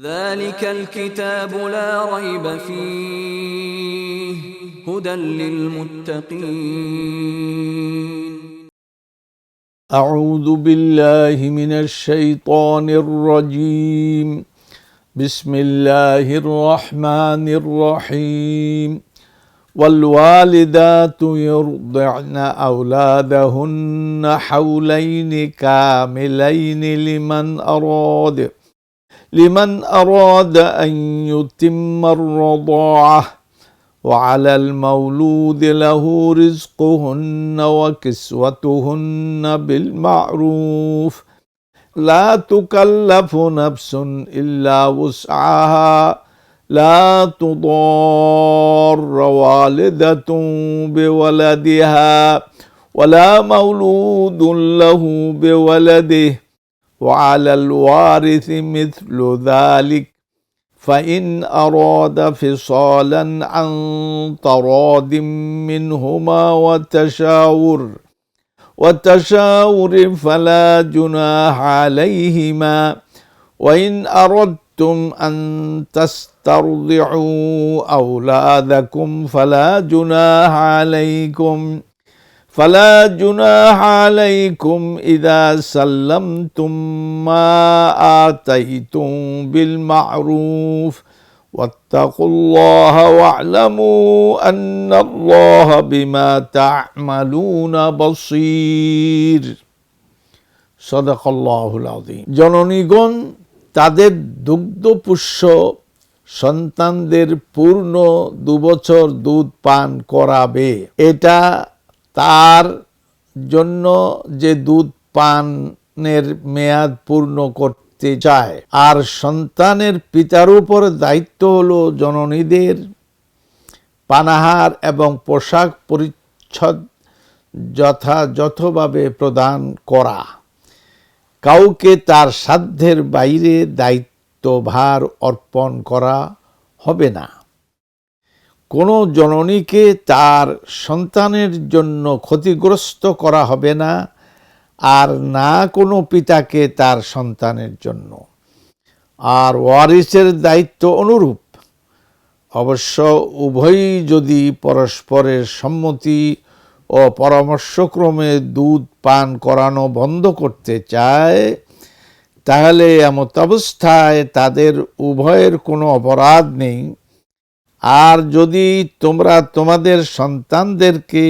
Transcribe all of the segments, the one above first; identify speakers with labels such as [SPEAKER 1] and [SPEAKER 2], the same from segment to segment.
[SPEAKER 1] ذلك الكتاب لا ريب فيه هدى للمتقين.
[SPEAKER 2] أعوذ بالله من الشيطان الرجيم. بسم الله الرحمن الرحيم. والوالدات يرضعن أولادهن حولين كاملين لمن أراد. لمن أراد أن يتم الرضاعة وعلى المولود له رزقهن وكسوتهن بالمعروف. لا تكلف نفس إلا وسعها. لا تضار والدة بولدها ولا مولود له بولده. وعلى الوارث مثل ذلك فإن أراد فصالا عن تراض منهما وتشاور وتشاور فلا جناح عليهما وإن أردتم أن تسترضعوا أولادكم فلا جناح عليكم. فلا جناح عليكم إذا سلمتم ما آتيتم بالمعروف واتقوا الله واعلموا أن الله بما تعملون بصير صدق الله العظيم জননীগণ তাদের দুগ্ধপুষ্য সন্তানদের পূর্ণ দুবছর দুধ পান করাবে এটা তার জন্য যে দুধ পানের মেয়াদ পূর্ণ করতে চায়, আর সন্তানের পিতার উপর দায়িত্ব হলো জননীদের পানাহার এবং পোশাক পরিচ্ছদ যথাযথভাবে প্রদান করা। কাউকে তার সাধ্যের বাইরে দায়িত্বভার অর্পণ করা হবে না। কোনো জননীকে তার সন্তানের জন্য ক্ষতিগ্রস্ত করা হবে না, আর না কোনো পিতাকে তার সন্তানের জন্য। আর ওয়ারিসের দায়িত্ব অনুরূপ। অবশ্য উভয়ই যদি পরস্পরের সম্মতি ও পরামর্শক্রমে দুধ পান করানো বন্ধ করতে চায়, তাহলে এমত অবস্থায় তাদের উভয়ের কোনো অপরাধ নেই। আর যদি তোমরা তোমাদের সন্তানদেরকে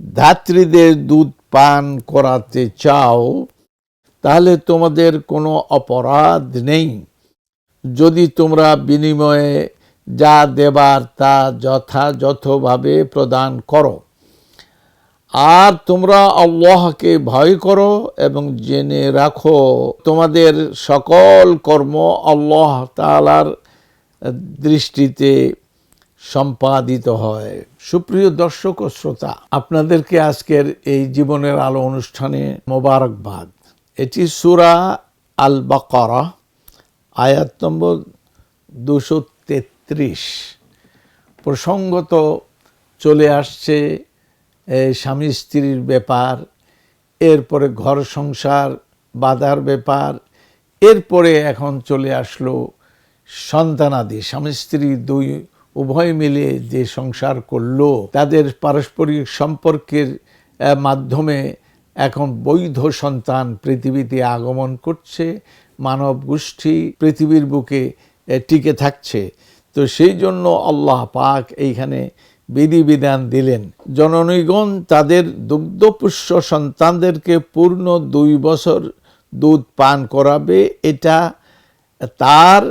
[SPEAKER 2] ধাত্রীদের দুধ পান করাতে চাও, তাহলে তোমাদের কোনো অপরাধ নেই। যদি তোমরা বিনিময়ে যা দেবার তা যথাযথভাবে প্রদান করো, আর তোমরা আল্লাহকে ভয় করো এবং জেনে রাখো, তোমাদের সকল কর্ম আল্লাহ তালার দৃষ্টিতে সম্পাদিত হয়। সুপ্রিয় দর্শক ও শ্রোতা, আপনাদেরকে আজকের এই জীবনের আলো অনুষ্ঠানে মোবারকবাদ। এটি সুরা আল বাকরা আয়াত নম্বর দুশো তেত্রিশ। প্রসঙ্গত চলে আসছে স্বামী স্ত্রীর ব্যাপার, এরপরে ঘর সংসার, বাধার ব্যাপার, এরপরে এখন চলে আসলো সন্তানাদি, স্বামী, স্ত্রী দুই উভয় মিলে যে সংসার করল, তাদের পারস্পরিক সম্পর্কের মাধ্যমে এখন বৈধ সন্তান পৃথিবীতে আগমন করছে, মানব গোষ্ঠী পৃথিবীর বুকে টিকে থাকছে। তো সেই জন্য আল্লাহ পাক এইখানে বিধিবিধান দিলেন, জননীগণ তাদের দুগ্ধপুষ্য সন্তানদেরকে পূর্ণ দুই বছর দুধ পান করাবে, এটা তার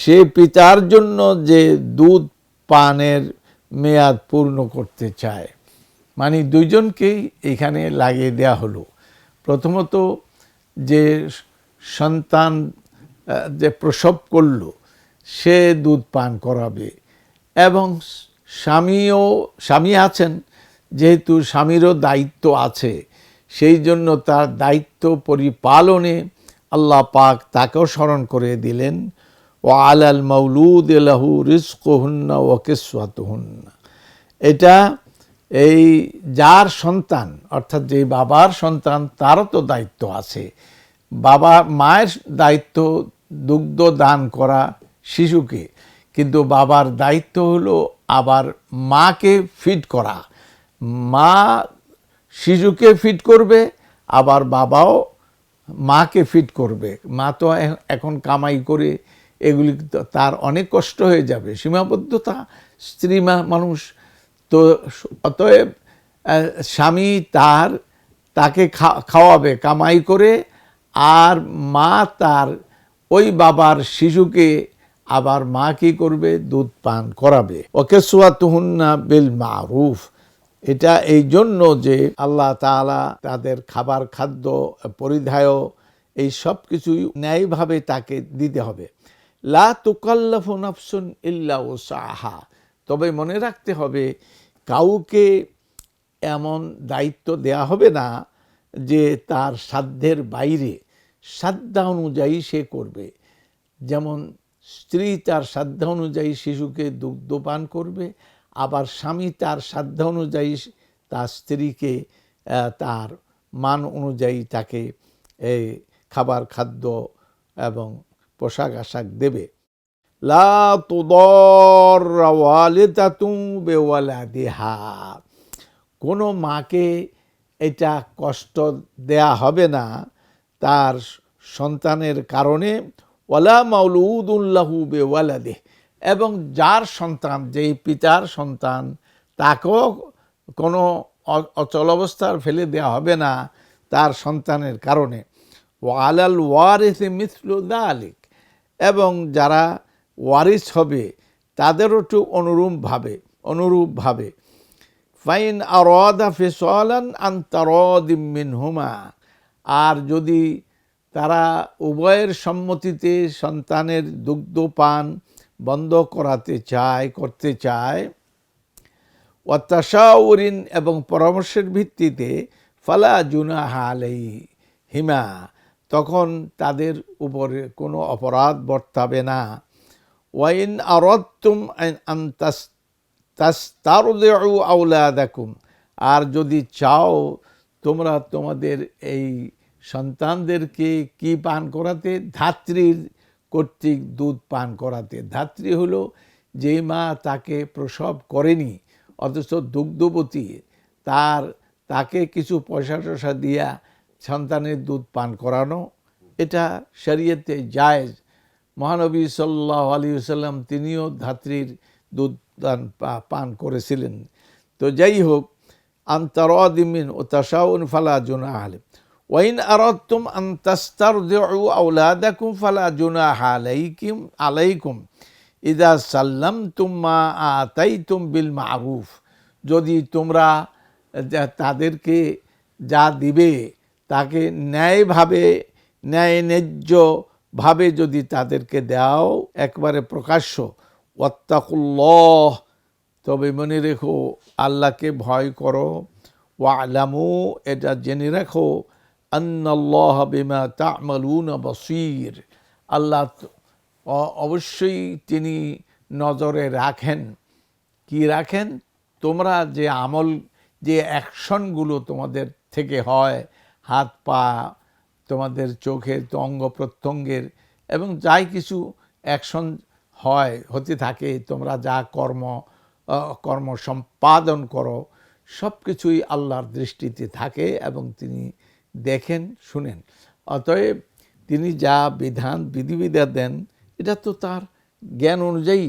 [SPEAKER 2] সে পিতার জন্য যে দুধ পানের মেয়াদ পূর্ণ করতে চায়। মানে দুইজনকেই এখানে লাগিয়ে দেয়া হলো। প্রথমত যে সন্তান, যে প্রসব করল, সে দুধ পান করাবে এবং স্বামীও, স্বামী আছেন, যেহেতু স্বামীরও দায়িত্ব আছে, সেই জন্য তার দায়িত্ব পরিপালনে আল্লাহ পাক তাকেও স্মরণ করে দিলেন। ও আলাল মৌলুদ এলাহু রিস্কহুন্না ও কেসওয়াতহুন্না। এটা এই যার সন্তান, অর্থাৎ যে বাবার সন্তান, তারও তো দায়িত্ব আছে। বাবা, মায়ের দায়িত্ব দুগ্ধ দান করা শিশুকে, কিন্তু বাবার দায়িত্ব হলো আবার মাকে ফিট করা। মা শিশুকে ফিট করবে, আবার বাবাও মাকে ফিট করবে। মা তো এখন কামাই করে এগুলি তার অনেক কষ্ট হয়ে যাবে। সীমাবদ্ধতা, স্ত্রী মানুষ। তো অতএব স্বামী তার, তাকে খাওয়াবে, কামাই করে, আর মা তার ওই বাবার শিশুকে আবার মা কি করবে? দুধ পান করাবে। ওকে সুয়াতুহুন্না বিল মারুফ। এটা এই জন্য যে আল্লাহ তাআলা তাদের খাবার, খাদ্য পরিধায় এই সব কিছুই ন্যায়ভাবে তাকে দিতে হবে। লা তুকাল্লাফু ইল্লা ওসাহা। তবে মনে রাখতে হবে, কাউকে এমন দায়িত্ব দেয়া হবে না যে তার সাধ্যের বাইরে, সাধ্য অনুযায়ী সে করবে। যেমন স্ত্রী তার সাধ্য অনুযায়ী শিশুকে দুগ্ধ পান করবে, আবার স্বামী তার সাধ্য অনুযায়ী তার স্ত্রীকে তার মান অনুযায়ী তাকে খাবার, খাদ্য এবং পোশাক আশাক দেবে। লা বিওয়ালাদিহা। কোনো মাকে এটা কষ্ট দেয়া হবে না। তার সন্তানের কারণে ওয়ালা মাউলুদুল্লাহু বেওয়ালাদে এবং যার সন্তান, যেই পিতার সন্তান, তাকেও কোনো অচল অবস্থার ফেলে দেওয়া হবে না তার সন্তানের কারণে। ওয়ালাল ওয়ারিসে মিসলু দালিক। এবং যারা ওয়ারিস হবে, তাদেরও একটু অনুরূপভাবে অনুরূপভাবে ফাইন আরদা ফিসলান আন্তারদিমিন হুমা আর যদি তারা উভয়ের সম্মতিতে সন্তানের দুগ্ধ পান বন্ধ করাতে চায়, করতে চায় ওয়াতাশাউরিন এবং পরামর্শের ভিত্তিতে ফালা জুনাহা আলাই হিমা তখন তাদের উপরে কোনো অপরাধ বর্তাবে না। ওয়াইন আন তাস- তাস্তারদিউ আর যদি চাও তোমরা তোমাদের এই সন্তানদেরকে কি পান করাতে? ধাত্রীর কর্তৃক দুধ পান করাতে। ধাত্রী হলো যে মা তাকে প্রসব করেনি, অথচ দুগ্ধবতী। তার, তাকে কিছু পয়সা টসা দিয়া সন্তানের দুধ পান করানো, এটা শরীয়তে জায়েজ। মহানবী সাল্লাহ আলী সাল্লাম তিনিও ধাত্রীর দুধ দান পান করেছিলেন। তো যাই হোক আন্তরদিমিন ও তাসাউন ফালা জুনা আলে ওয়াইন আরতুম আন্তাস্তার আউলাদাকুম ফালা জুনা আলাইকুম আলাইকুম। ইদা সাল্লাম তুম্মা আতাই তুম বিল মারুফ। যদি তোমরা তাদেরকে যা দিবে তাকে ন্যায়ভাবে ন্যায় ন্যায্যভাবে যদি তাদেরকে দাও, একবারে প্রকাশ্য, ওয়াত্তাকুল্লহ, তবে মনে রেখো, আল্লাহকে ভয় করো, ওয়ালামু, এটা জেনে রাখো, আন্নাল্লাহ বিমা তা'মালুন বসির, আল্লাহ অবশ্যই তিনি নজরে রাখেন। কি রাখেন? তোমরা যে আমল, যে অ্যাকশনগুলো তোমাদের থেকে হয় হাত পা, তোমাদের চোখের তো অঙ্গ প্রত্যঙ্গের এবং যাই কিছু অ্যাকশন হয়, হতে থাকে, তোমরা যা কর্ম কর্ম সম্পাদন করো সব কিছুই আল্লাহর দৃষ্টিতে থাকে এবং তিনি দেখেন, শুনেন। অতএব তিনি যা বিধান বিধিবিধা দেন, এটা তো তার জ্ঞান অনুযায়ী।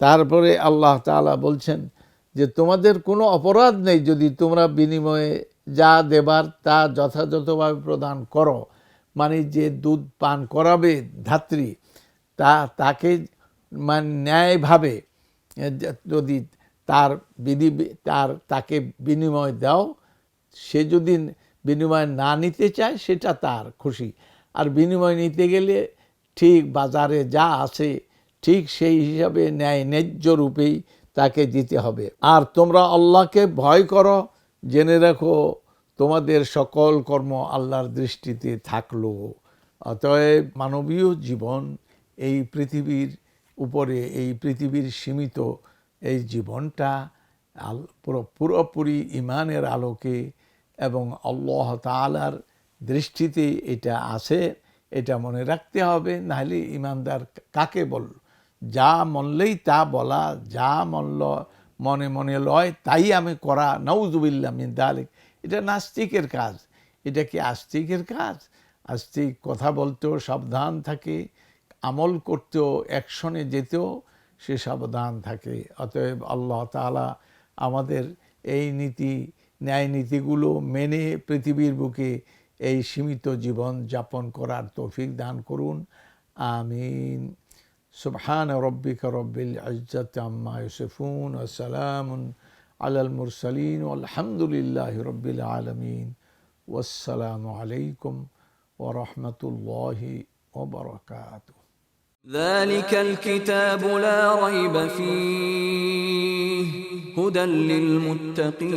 [SPEAKER 2] তারপরে আল্লাহ তাআলা বলছেন যে, তোমাদের কোনো অপরাধ নেই যদি তোমরা বিনিময়ে যা দেবার তা যথাযথভাবে প্রদান করো। মানে যে দুধ পান করাবে ধাত্রী, তা, তাকে মানে ন্যায়ভাবে যদি তার বিধি, তার, তাকে বিনিময় দাও, সে যদি বিনিময় না নিতে চায়, সেটা তার খুশি। আর বিনিময় নিতে গেলে ঠিক বাজারে যা আছে, ঠিক সেই হিসাবে ন্যায় ন্যায্য রূপেই তাকে দিতে হবে। আর তোমরা আল্লাহকে ভয় করো জেনে রাখো, তোমাদের সকল কর্ম আল্লাহর দৃষ্টিতে থাকল। অতএব মানবীয় জীবন এই পৃথিবীর উপরে, এই পৃথিবীর সীমিত, এই জীবনটা আল, পুরো- পুরোপুরি ইমানের আলোকে এবং আল্লাহ তাআলার দৃষ্টিতে এটা আছে, এটা মনে রাখতে হবে। নাহলে ইমানদার কাকে বল, যা মনলেই তা বলা, যা মনল মনে মনে লয়, তাই আমি করা নৌজুবিল্লা মিন দালিক। এটা নাস্তিকের কাজ। এটা কি আস্তিকের কাজ? আস্তিক কথা বলতেও সাবধান থাকে, আমল করতেও অ্যাকশনে যেতেও সে সাবধান থাকে। অতএব আল্লাহ তাআলা আমাদের এই নীতি, ন্যায় নীতিগুলো মেনে পৃথিবীর বুকে এই সীমিত জীবন যাপন করার তৌফিক দান করুন। আমিন। سبحان ربك رب العزة عما يصفون وسلام على المرسلين والحمد لله رب العالمين. والسلام عليكم ورحمة الله وبركاته.
[SPEAKER 1] ذلك الكتاب لا ريب فيه هدى للمتقين.